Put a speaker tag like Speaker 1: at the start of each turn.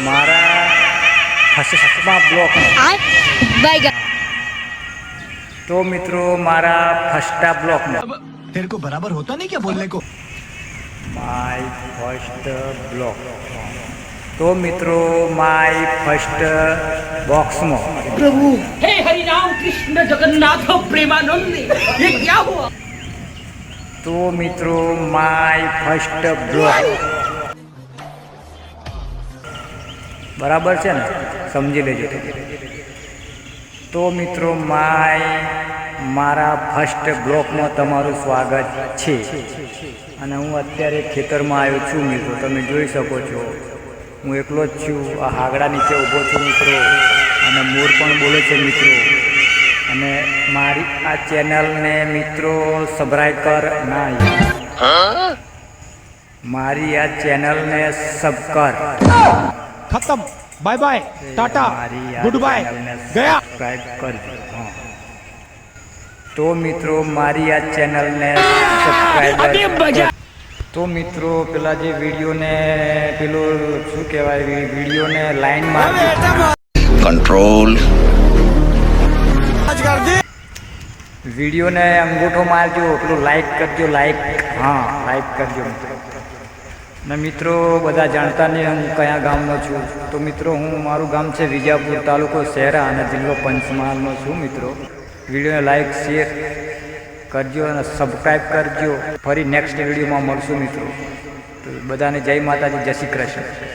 Speaker 1: મારા ફસમાં બ્લોક
Speaker 2: बैगन
Speaker 1: તો મિત્રો મારા ફર્સ્ટા બ્લોકમાં
Speaker 3: तेरे को बराबर होता नहीं क्या बोलने को
Speaker 1: માય ફર્સ્ટ બ્લોક તો મિત્રો માય ફર્સ્ટ બોક્સમાં
Speaker 4: हे हरि राम कृष्ण जगन्नाथ प्रेमानंद ये क्या हुआ
Speaker 1: તો મિત્રો માય ફર્સ્ટ બ્લોક બરાબર છે ને? સમજી લેજો. તો મિત્રો માય મારા ફર્સ્ટ બ્લોકમાં તમારું સ્વાગત છે. અને હું અત્યારે ખેતરમાં આવ્યો છું મિત્રો. તમે જોઈ શકો છો. હું એકલો જ છું. આ હાગડા નીચે ઊભો છું મિત્રો. અને મોર પણ બોલે છે મિત્રો. અને મારી આ ચેનલને મિત્રો સબસ્ક્રાઈબ કર. ના મારી આ ચેનલને સબ કર.
Speaker 3: ખતમ. Bye
Speaker 1: bye
Speaker 3: tata
Speaker 1: good bye ગયા. તો મિત્રો મારી આ ચેનલ ને તો મિત્રો પેલા જે વીડિયો ને પેલું શું કહેવાય વીડિયો વિડીયોને લાઈનમાં કંટ્રોલ
Speaker 5: વીડિયો
Speaker 1: ને અંગૂઠો મારજો પેલું લાઈક કરજો લાઈક હા લાઈક કરજો મિત્રો. ને મિત્રો, બધા જાણતા નહીં હું કયા ગામનો છું. તો મિત્રો, હું, મારું ગામ છે વિજાપુર તાલુકો શહેરા અને જિલ્લો પંચમહાલનો છું મિત્રો. વિડીયોને લાઈક શેર કરજો અને સબસ્ક્રાઈબ કરજો. ફરી નેક્સ્ટ વિડીયોમાં મળશું મિત્રો. તો બધાને જય માતાજી, જય શ્રી કૃષ્ણ.